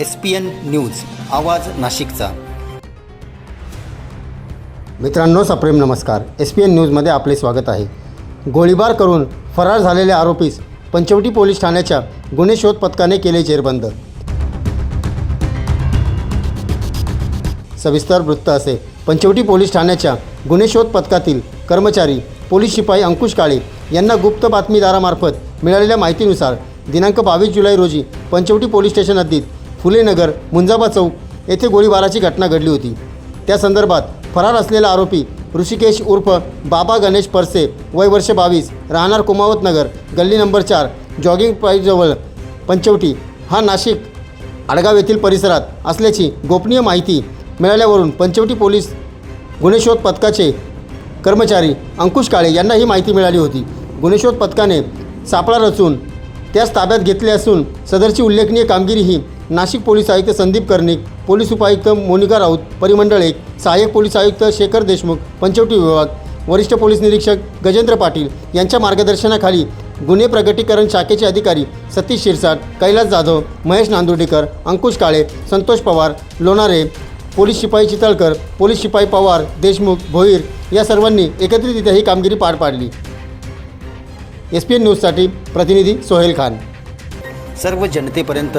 S P N news आवाज नाशिकचा. मित्रांनो सप्रेम नमस्कार. एस पी एन न्यूजमध्ये आपले स्वागत आहे. गोळीबार करून फरार झालेल्या आरोपीस पंचवटी पोलीस ठाण्याच्या गुन्हे शोध पथकाने केले जेरबंद. सविस्तर वृत्त असे. पंचवटी पोलीस ठाण्याच्या गुन्हे शोध पथकातील कर्मचारी पोलीस शिपाई अंकुश काळे यांना गुप्त बातमीदारामार्फत मिळालेल्या माहितीनुसार दिनांक बावीस जुलै रोजी पंचवटी पोलीस स्टेशन हद्दीत फुलेनगर मुंजाबा चौक येथे गोळीबाराची घटना घडली होती. त्या संदर्भात फरार असलेला आरोपी ऋषिकेश उर्फ बाबा गणेश परसे वय वर्ष बावीस राहणार कुमावत नगर गल्ली नंबर चार जॉगिंग पाईजवळ पंचवटी. हा नाशिक आडगाव येथील परिसरात असल्याची गोपनीय माहिती मिळाल्यावरून पंचवटी पोलीस गुन्हेशोध पथकाचे कर्मचारी अंकुश काळे यांना ही माहिती मिळाली होती. गुन्हेशोध पथकाने सापळा रचून त्यास ताब्यात घेतले असून सदरची उल्लेखनीय कामगिरी ही नाशिक पोलीस आयुक्त संदीप कर्णिक पोलीस उपायुक्त मोनिका राऊत परिमंडळ एक सहाय्यक पोलीस आयुक्त शेखर देशमुख पंचवटी विभाग वरिष्ठ पोलीस निरीक्षक गजेंद्र पाटील यांच्या मार्गदर्शनाखाली गुन्हे प्रगटीकरण शाखेचे अधिकारी सतीश शिरसाट कैलास जाधव महेश नांदुर्डीकर अंकुश काळे संतोष पवार लोणारे पोलीस शिपाई चितळकर पोलीस शिपाई पवार देशमुख भोईर या सर्वांनी एकत्रितरित्या ही कामगिरी पार पाडली. एस पी एन न्यूजसाठी प्रतिनिधी सोहेल खान. सर्व जनतेपर्यंत